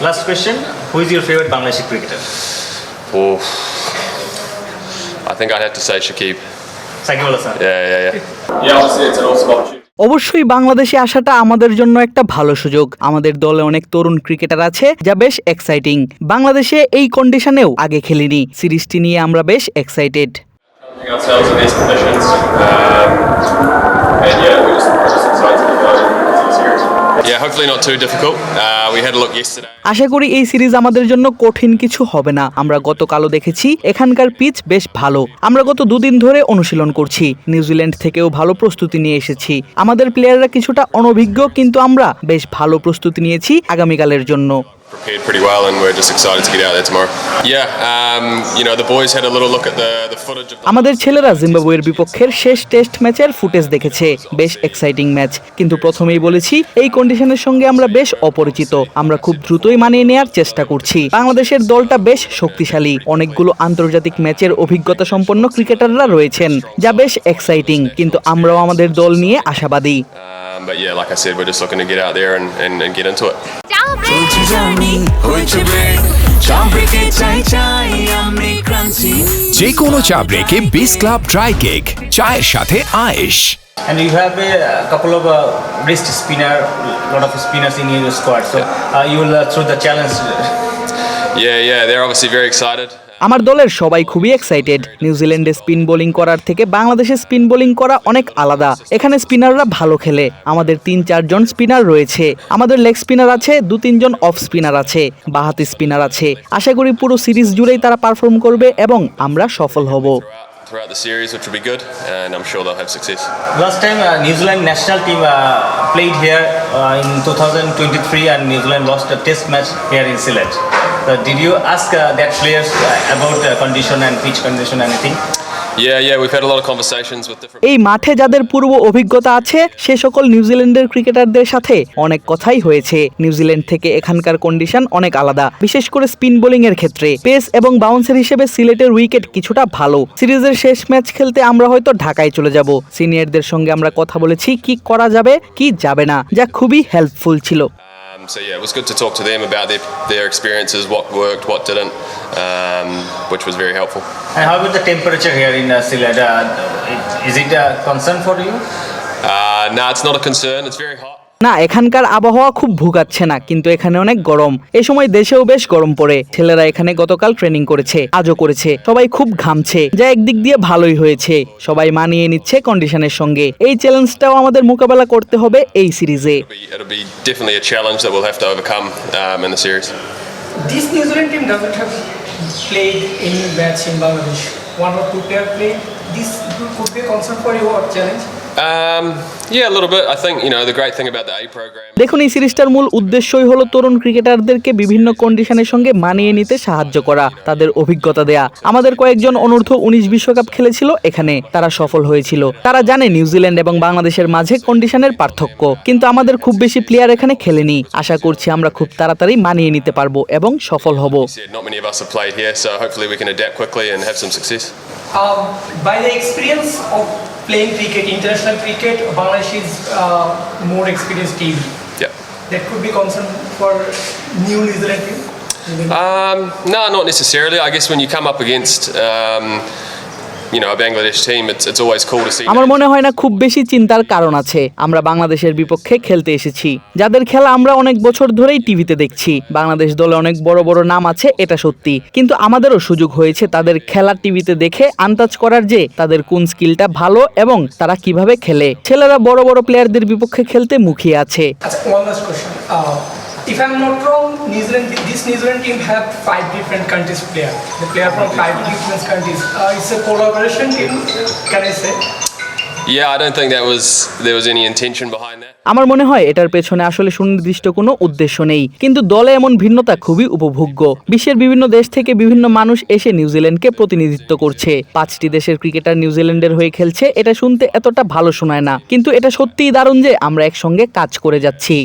Last question Who is your favorite Bangladeshi cricketer? Oh, I think I'd have to say Shakib. Sakib Al Hasan. Yeah, yeah, yeah. Yeah, obviously it's an awesome opportunity. অবশ্যই বাংলাদেশে আসাটা আমাদের জন্য একটা ভালো সুযোগ আমাদের দলে অনেক তরুণ ক্রিকেটার আছে যা বেশ এক্সাইটিং বাংলাদেশে এই কন্ডিশনেও আগে খেলিনি সিরিজটি নিয়ে আমরা বেশ excited um, and yeah, we're just, we're just excited series. Uh. আশা করি এই সিরিজ আমাদের জন্য কঠিন কিছু হবে না। আমরা গতকালও দেখেছি, এখানকার পিচ বেশ ভালো। আমরা গত দুদিন ধরে অনুশীলন করছি, নিউজিল্যান্ড থেকেও ভালো প্রস্তুতি নিয়ে এসেছি। আমাদের প্লেয়াররা কিছুটা অনভিজ্ঞ, কিন্তু আমরা বেশ ভালো প্রস্তুতি নিয়েছি আগামীকালের জন্য। Prepared pretty well, and we're just excited to get out there tomorrow. Yeah, um, you know the boys had a little look at the the footage of. আমাদের ছেলেরা জিম্বাবুয়ের বিপক্ষের শেষ টেস্ট ম্যাচের ফুটেজ দেখেছে বেশ এক্সাইটিং ম্যাচ কিন্তু প্রথমেই বলেছি এই কন্ডিশনের সঙ্গে আমরা বেশ অপরিচিত আমরা খুব দ্রুতই মানিয়ে নেওয়ার চেষ্টা করছি বাংলাদেশের দলটা বেশ শক্তিশালী অনেকগুলো আন্তর্জাতিক ম্যাচের অভিজ্ঞতা সম্পন্ন ক্রিকেটাররা রয়েছেন যা বেশ এক্সাইটিং কিন্তু আমরাও আমাদের দল নিয়ে আশাবাদী Um, but yeah, like I said, we're just looking to get out there and, and, and get into it. চলছে জার্নি হয়েছে ব্রেক চাপ ব্রেকে চাই চাই আমি ক্রান্তি যে কোনো চা ব্রেকে বিস ক্লাব ড্রাই কেক চায়ের সাথে আয়েশ And you have a, couple of uh, wrist spinner, lot of spinners in your squad. So uh, you will uh, throw the challenge. Yeah, yeah, they're obviously very excited. আমার দলের সবাই খুবই excited নিউজিল্যান্ডে spin bowling করার থেকে বাংলাদেশে spin bowling করা অনেক আলাদা। এখানে স্পিনাররা ভালো খেলে। আমাদের তিন চারজন স্পিনার রয়েছে। আমাদের লেগ স্পিনার আছে দু তিনজন অফ স্পিনার আছে বাহাতি স্পিনার আছে। আশা করি পুরো সিরিজ জুড়েই তারা পারফর্ম করবে এবং আমরা সফল হব। Throughout the series, which will be good, and I'm sure they'll have success. Last time uh, New Zealand national team uh, played here uh, in 2023 and New Zealand lost a test match here in Sylhet. So did you ask uh, that players uh, about uh, condition and pitch condition anything? Yeah, yeah, we've had a lot of conversations with different. এই মাঠে যাদের পূর্ব অভিজ্ঞতা আছে সে সকল নিউজিল্যান্ডের ক্রিকেটারদের সাথে অনেক কথাই হয়েছে নিউজিল্যান্ড থেকে এখানকার কন্ডিশন অনেক আলাদা বিশেষ করে স্পিন বোলিং এর ক্ষেত্রে পেস এবং বাউন্সার হিসেবে সিলেটের উইকেট কিছুটা ভালো সিরিজের শেষ ম্যাচ খেলতে আমরা হয়তো ঢাকায় চলে যাব সিনিয়রদের সঙ্গে আমরা কথা বলেছি কি করা যাবে কি যাবে না যা খুবই হেল্পফুল ছিল Um, so yeah, it was good to talk to them about their, their experiences, what worked, what didn't, um, which was very helpful. And how about the temperature here in uh, Sylhet? Uh, is it a concern for you? Uh, no, it's not a concern. It's very hot. না এখানকার আবহাওয়া খুব ভুগাচ্ছে না কিন্তু এখানে অনেক গরম। এ সময় দেশেও বেশ গরম পড়ে। ছেলেরা এখানে গতকাল ট্রেনিং করেছে আজও করেছে। সবাই খুব ঘামছে যা একদিক দিয়ে ভালোই হয়েছে। সবাই মানিয়ে নিচ্ছে কন্ডিশনের সঙ্গে। এই চ্যালেঞ্জটাও আমাদের মোকাবেলা করতে হবে এই সিরিজে। This could be concern for your challenge. Um, yeah, a little bit. I think you know the great thing about the A program. দেখুন এই সিরিজটার মূল উদ্দেশ্যই হলো তরুণ ক্রিকেটারদেরকে বিভিন্ন কন্ডিশনের সঙ্গে মানিয়ে নিতে সাহায্য করা তাদের অভিজ্ঞতা দেয়া আমাদের কয়েকজন অনূর্ধ্ব উনিশ বিশ্বকাপ খেলেছিল এখানে তারা সফল হয়েছিল তারা জানে নিউজিল্যান্ড এবং বাংলাদেশের মাঝে কন্ডিশনের পার্থক্য কিন্তু আমাদের খুব বেশি প্লেয়ার এখানে খেলেনি আশা করছি আমরা খুব তাড়াতাড়ি মানিয়ে নিতে পারব এবং সফল হব You said not many of us have played here, so hopefully we can adapt quickly and have some success. Um, by the experience of playing cricket, international cricket, Bangladesh is uh, more experienced team. Yeah. That could be concern for new New Zealand team. Um, no, not necessarily. I guess when you come up against, um, আমার মনে হয় না খুব বেশি চিন্তার কারণ আছে। আমরা বাংলাদেশের বিপক্ষে খেলতে এসেছি। যাদের খেলা আমরা অনেক বছর ধরেই টিভিতে দেখছি। বাংলাদেশ দলে অনেক বড় বড় নাম আছে এটা সত্যি। কিন্তু আমাদেরও সুযোগ হয়েছে তাদের খেলা টিভিতে দেখে আন্দাজ করার যে তাদের কোন স্কিলটা ভালো এবং তারা কীভাবে খেলে। ছেলেরা বড় বড় প্লেয়ারদের বিপক্ষে খেলতে মুখিয়ে আছে। Achha, One last question. If I'm not wrong, New Zealand, this New Zealand team have five different countries player. The player from five different countries. Uh, it's a collaboration team, can I say? Yeah, I don't think that was there was any intention behind that. আমার মনে হয় এটার পেছনে আসলে সুনির্দিষ্ট কোনো উদ্দেশ্য নেই। কিন্তু দলে এমন ভিন্নতা খুবই উপভোগ্য। বিশ্বের বিভিন্ন দেশ থেকে বিভিন্ন মানুষ এসে নিউজিল্যান্ডকে প্রতিনিধিত্ব করছে। পাঁচটি দেশের ক্রিকেটার নিউজিল্যান্ডের হয়ে খেলছে, এটা শুনতে এতটা ভালো শোনায় না। কিন্তু এটা সত্যিই দারুণ যে আমরা একসঙ্গে কাজ করে যাচ্ছি।